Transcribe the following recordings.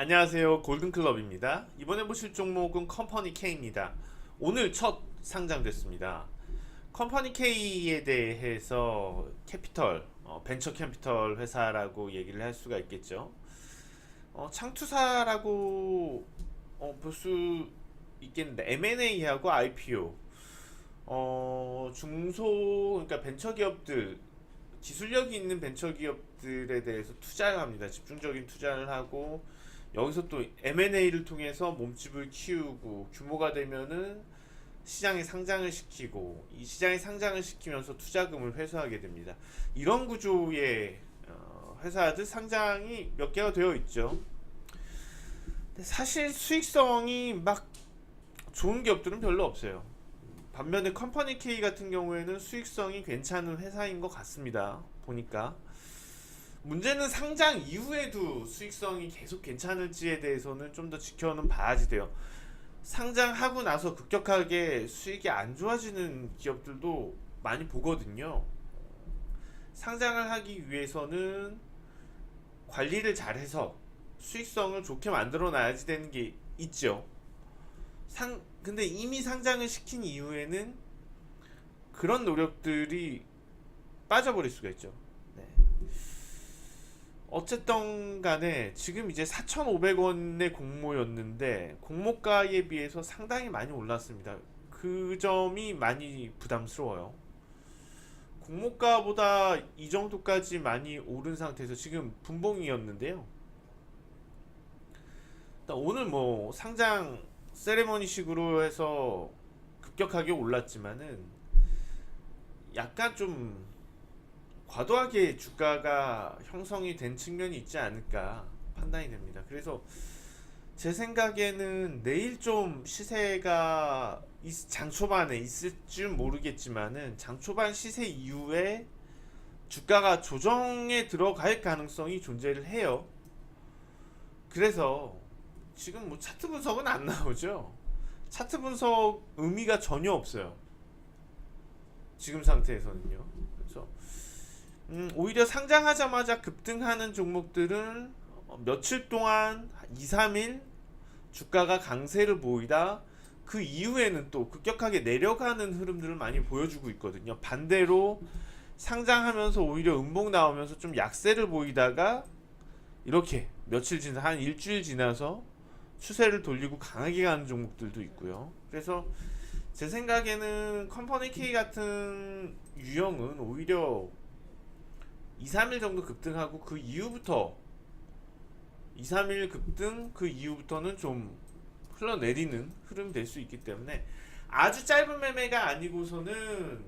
안녕하세요. 골든클럽입니다. 이번에 보실 종목은 컴퍼니 K입니다. 오늘 첫 상장됐습니다. 컴퍼니 K에 대해서 캐피털 어, 벤처 캐피털 회사라고 얘기를 할 수가 있겠죠. 어, 창투사라고 어, 볼수 있겠는데 M&A하고 IPO 어, 중소 그러니까 벤처 기업들 기술력이 있는 벤처 기업들에 대해서 투자를 합니다. 집중적인 투자를 하고 여기서 또 M&A를 통해서 몸집을 키우고 규모가 되면은 시장에 상장을 시키고 이 시장에 상장을 시키면서 투자금을 회수하게 됩니다. 이런 구조의 어, 회사들 상장이 몇 개가 되어 있죠. 사실 수익성이 막 좋은 기업들은 별로 없어요. 반면에 컴퍼니 K 같은 경우에는 수익성이 괜찮은 회사인 것 같습니다. 보니까 문제는 상장 이후에도 수익성이 계속 괜찮을지에 대해서는 좀 더 지켜는 봐야지 돼요. 상장하고 나서 급격하게 수익이 안 좋아지는 기업들도 많이 보거든요. 상장을 하기 위해서는 관리를 잘해서 수익성을 좋게 만들어 놔야지 되는 게 있죠. 상 근데 이미 상장을 시킨 이후에는 그런 노력들이 빠져버릴 수가 있죠. 네. 어쨌든 간에 지금 이제 4,500원의 공모였는데 공모가에 비해서 상당히 많이 올랐습니다. 그 점이 많이 부담스러워요. 공모가보다 이 정도까지 많이 오른 상태에서 지금 분봉이었는데요. 오늘 뭐 상장 세레머니식으로 해서 급격하게 올랐지만은 약간 좀 과도하게 주가가 형성이 된 측면이 있지 않을까 판단이 됩니다. 그래서 제 생각에는 내일 좀 시세가 있- 장 초반에 있을 줄 모르겠지만은 장 초반 시세 이후에 주가가 조정에 들어갈 가능성이 존재를 해요. 그래서 지금 뭐 차트 분석은 안 나오죠. 차트 분석 의미가 전혀 없어요. 지금 상태에서는요. 그래서 음, 오히려 상장하자마자 급등하는 종목들은 어, 며칠 동안 2, 3일 주가가 강세를 보이다 그 이후에는 또 급격하게 내려가는 흐름들을 많이 보여주고 있거든요. 반대로 상장하면서 오히려 음봉 나오면서 좀 약세를 보이다가 이렇게 며칠 지나 한 일주일 지나서 추세를 돌리고 강하게 가는 종목들도 있고요. 그래서 제 생각에는 컴퍼니 K 같은 유형은 오히려 2, 3일 정도 급등하고 그 이후부터 2, 3일 급등 그 이후부터는 좀 흘러내리는 흐름이 될 수 있기 때문에 아주 짧은 매매가 아니고서는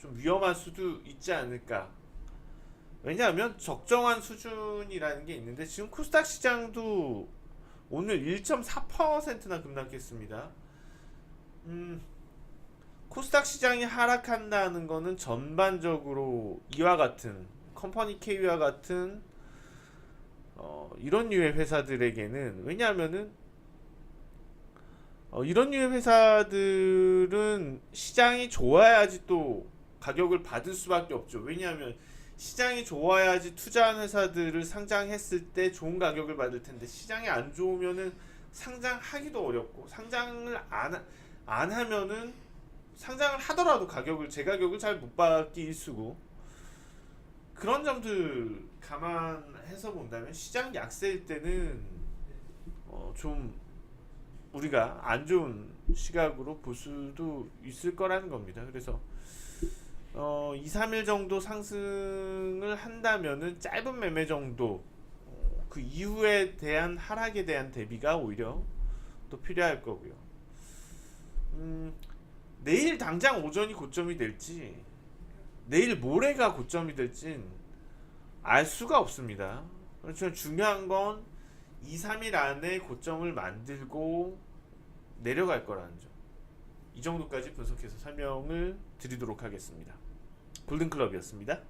좀 위험할 수도 있지 않을까. 왜냐하면 적정한 수준이라는 게 있는데 지금 코스닥 시장도 오늘 1.4%나 급락했습니다. 음, 코스닥 시장이 하락한다는 거는 전반적으로 이와 같은 컴퍼니 K와 같은 어, 이런 류의 회사들에게는 왜냐하면은 어, 이런 류의 회사들은 시장이 좋아야지 또 가격을 받을 수밖에 없죠. 왜냐하면 시장이 좋아야지 투자한 회사들을 상장했을 때 좋은 가격을 받을 텐데 시장이 안 좋으면은 상장하기도 어렵고 상장을 안, 하- 안 하면은 상장을 하더라도 가격을 제 가격을 잘 못 받기 일수고 그런 점들 감안해서 본다면 시장 약세일 때는 어, 좀 우리가 안 좋은 시각으로 볼 수도 있을 거라는 겁니다. 그래서 어, 2, 3일 정도 상승을 한다면은 짧은 매매 정도 어, 그 이후에 대한 하락에 대한 대비가 오히려 또 필요할 거고요. 음, 내일 당장 오전이 고점이 될지 내일 모레가 고점이 될진 알 수가 없습니다. 그렇죠. 중요한 건 2, 3일 안에 고점을 만들고 내려갈 거라는 점. 이 정도까지 분석해서 설명을 드리도록 하겠습니다. 골든클럽이었습니다.